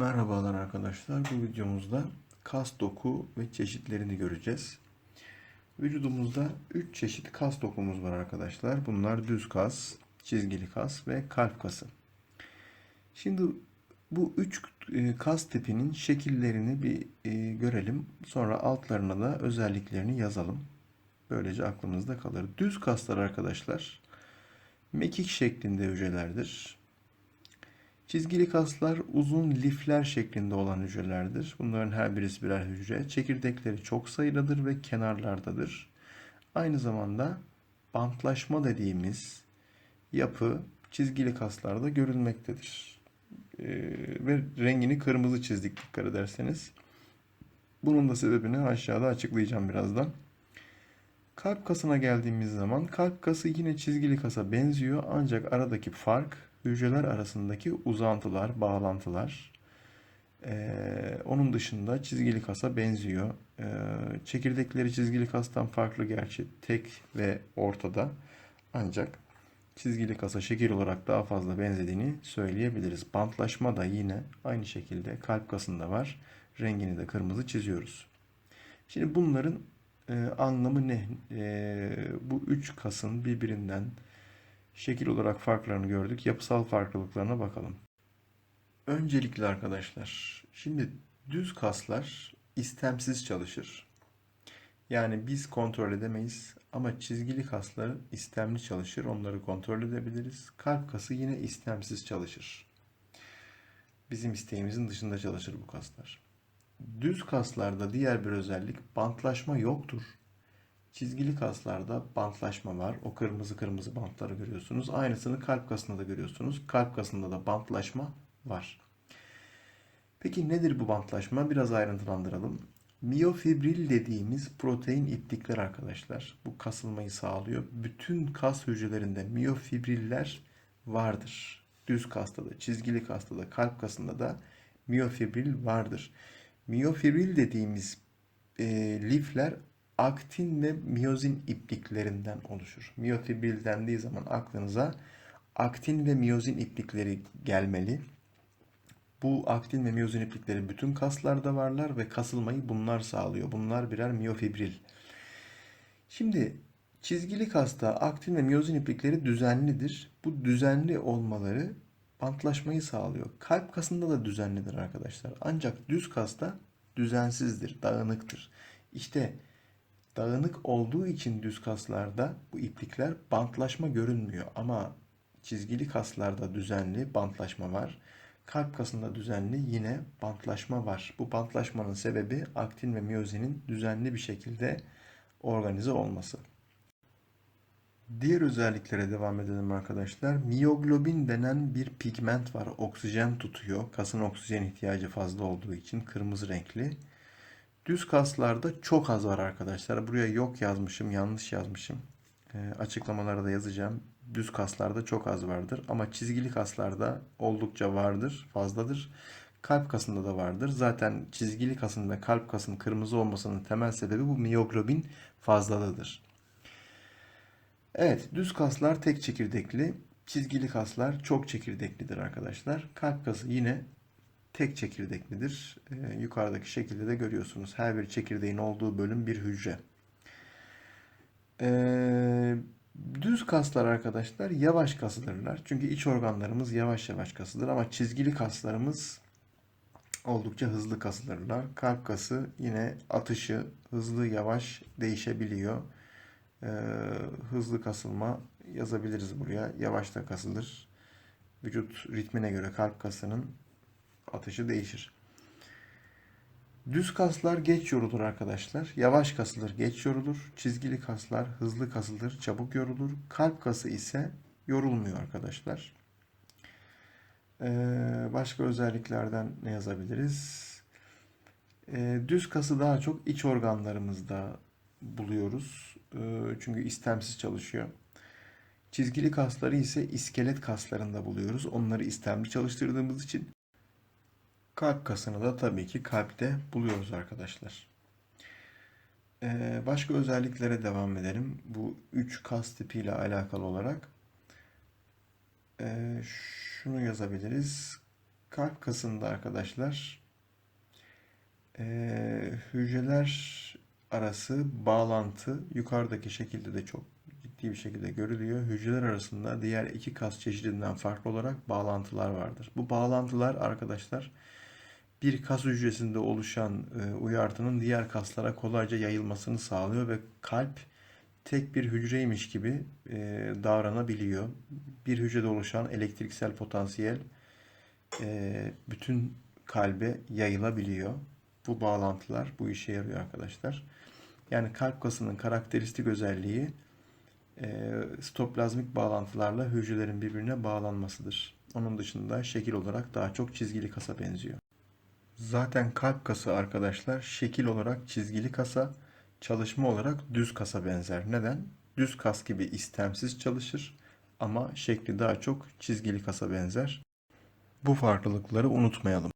Merhabalar arkadaşlar. Bu videomuzda kas doku ve çeşitlerini göreceğiz. Vücudumuzda 3 çeşit kas dokumuz var arkadaşlar. Bunlar düz kas, çizgili kas ve kalp kası. Şimdi bu 3 kas tipinin şekillerini bir e, görelim. Sonra altlarına da özelliklerini yazalım. Böylece aklımızda kalır. Düz kaslar arkadaşlar mekik şeklinde hücrelerdir. Çizgili kaslar uzun lifler şeklinde olan hücrelerdir. Bunların her birisi birer hücre. Çekirdekleri çok sayıdadır ve kenarlardadır. Aynı zamanda bantlaşma dediğimiz yapı çizgili kaslarda görülmektedir. Ee, ve rengini kırmızı çizdik dikkat ederseniz. Bunun da sebebini aşağıda açıklayacağım birazdan. Kalp kasına geldiğimiz zaman kalp kası yine çizgili kasa benziyor ancak aradaki fark hücreler arasındaki uzantılar, bağlantılar. Ee, onun dışında çizgili kasa benziyor. Ee, çekirdekleri çizgili kastan farklı gerçi tek ve ortada. Ancak çizgili kasa şekil olarak daha fazla benzediğini söyleyebiliriz. Bantlaşma da yine aynı şekilde kalp kasında var. Rengini de kırmızı çiziyoruz. Şimdi bunların e, anlamı ne? E, bu üç kasın birbirinden şekil olarak farklarını gördük. Yapısal farklılıklarına bakalım. Öncelikle arkadaşlar, şimdi düz kaslar istemsiz çalışır. Yani biz kontrol edemeyiz ama çizgili kaslar istemli çalışır. Onları kontrol edebiliriz. Kalp kası yine istemsiz çalışır. Bizim isteğimizin dışında çalışır bu kaslar. Düz kaslarda diğer bir özellik bantlaşma yoktur. Çizgili kaslarda bantlaşma var. O kırmızı kırmızı bantları görüyorsunuz. Aynısını kalp kasında da görüyorsunuz. Kalp kasında da bantlaşma var. Peki nedir bu bantlaşma? Biraz ayrıntılandıralım. Miyofibril dediğimiz protein iplikler arkadaşlar. Bu kasılmayı sağlıyor. Bütün kas hücrelerinde miyofibriller vardır. Düz kasta da, çizgili kasta da, kalp kasında da miyofibril vardır. Miyofibril dediğimiz e, lifler aktin ve miyozin ipliklerinden oluşur. Miyofibril dendiği zaman aklınıza aktin ve miyozin iplikleri gelmeli. Bu aktin ve miyozin iplikleri bütün kaslarda varlar ve kasılmayı bunlar sağlıyor. Bunlar birer miyofibril. Şimdi çizgili kasta aktin ve miyozin iplikleri düzenlidir. Bu düzenli olmaları bantlaşmayı sağlıyor. Kalp kasında da düzenlidir arkadaşlar. Ancak düz kasta düzensizdir, dağınıktır. İşte dağınık olduğu için düz kaslarda bu iplikler bantlaşma görünmüyor. Ama çizgili kaslarda düzenli bantlaşma var. Kalp kasında düzenli yine bantlaşma var. Bu bantlaşmanın sebebi aktin ve miyozinin düzenli bir şekilde organize olması. Diğer özelliklere devam edelim arkadaşlar. Miyoglobin denen bir pigment var. Oksijen tutuyor. Kasın oksijen ihtiyacı fazla olduğu için kırmızı renkli. Düz kaslarda çok az var arkadaşlar. Buraya yok yazmışım, yanlış yazmışım. E, açıklamalara da yazacağım. Düz kaslarda çok az vardır ama çizgili kaslarda oldukça vardır, fazladır. Kalp kasında da vardır. Zaten çizgili kasın ve kalp kasın kırmızı olmasının temel sebebi bu miyoglobin fazlalığıdır. Evet, düz kaslar tek çekirdekli, çizgili kaslar çok çekirdeklidir arkadaşlar. Kalp kası yine tek çekirdeklidir. E, yukarıdaki şekilde de görüyorsunuz. Her bir çekirdeğin olduğu bölüm bir hücre. E, düz kaslar arkadaşlar yavaş kasıdırlar. Çünkü iç organlarımız yavaş yavaş kasıdır ama çizgili kaslarımız oldukça hızlı kasılırlar. Kalp kası yine atışı hızlı yavaş değişebiliyor. Ee, hızlı kasılma yazabiliriz buraya. Yavaş da kasılır. Vücut ritmine göre kalp kasının atışı değişir. Düz kaslar geç yorulur arkadaşlar. Yavaş kasılır, geç yorulur. Çizgili kaslar hızlı kasılır, çabuk yorulur. Kalp kası ise yorulmuyor arkadaşlar. Ee, başka özelliklerden ne yazabiliriz? Ee, düz kası daha çok iç organlarımızda buluyoruz. Ee, çünkü istemsiz çalışıyor. Çizgili kasları ise iskelet kaslarında buluyoruz. Onları istemli çalıştırdığımız için Kalp kasını da tabii ki kalpte buluyoruz arkadaşlar. Ee, başka özelliklere devam edelim. Bu üç kas tipiyle alakalı olarak. Ee, şunu yazabiliriz. Kalp kasında arkadaşlar eee, hücreler arası bağlantı yukarıdaki şekilde de çok ciddi bir şekilde görülüyor. Hücreler arasında diğer iki kas çeşidinden farklı olarak bağlantılar vardır. Bu bağlantılar arkadaşlar bir kas hücresinde oluşan e, uyartının diğer kaslara kolayca yayılmasını sağlıyor ve kalp tek bir hücreymiş gibi e, davranabiliyor. Bir hücrede oluşan elektriksel potansiyel e, bütün kalbe yayılabiliyor. Bu bağlantılar bu işe yarıyor arkadaşlar. Yani kalp kasının karakteristik özelliği stoplazmik bağlantılarla hücrelerin birbirine bağlanmasıdır. Onun dışında şekil olarak daha çok çizgili kasa benziyor. Zaten kalp kası arkadaşlar şekil olarak çizgili kasa, çalışma olarak düz kasa benzer. Neden? Düz kas gibi istemsiz çalışır ama şekli daha çok çizgili kasa benzer. Bu farklılıkları unutmayalım.